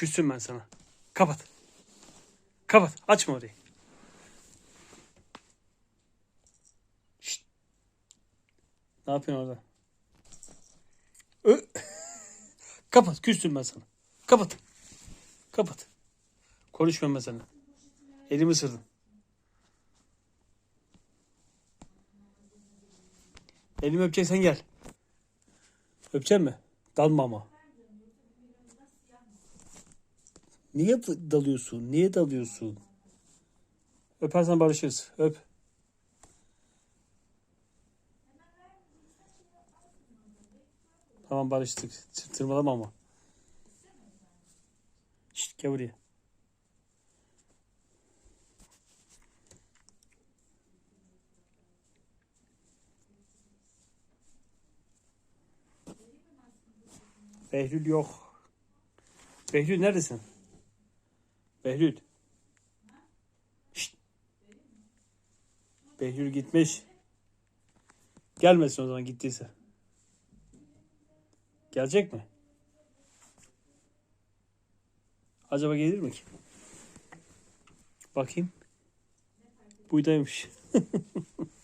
Küstüm ben sana. Kapat. Kapat. Açma orayı. Şşt. Ne yapıyorsun orada? Ö. Kapat. Küstüm ben sana. Kapat. Kapat. Konuşmuyorum ben seninle. Elimi ısırdın. Elimi öpeceksen gel. Öpecek mi? Dalma ama. Niye dalıyorsun? Niye dalıyorsun? Öpersen barışırız. Öp. Tamam barıştık. Tır- Tırmalama ama. Şşt gel buraya. Behlül yok. Behlül neredesin? Behlül. Şşt. Behlül gitmiş. Gelmesin o zaman gittiyse. Gelecek mi? Acaba gelir mi ki? Bakayım. Buydaymış.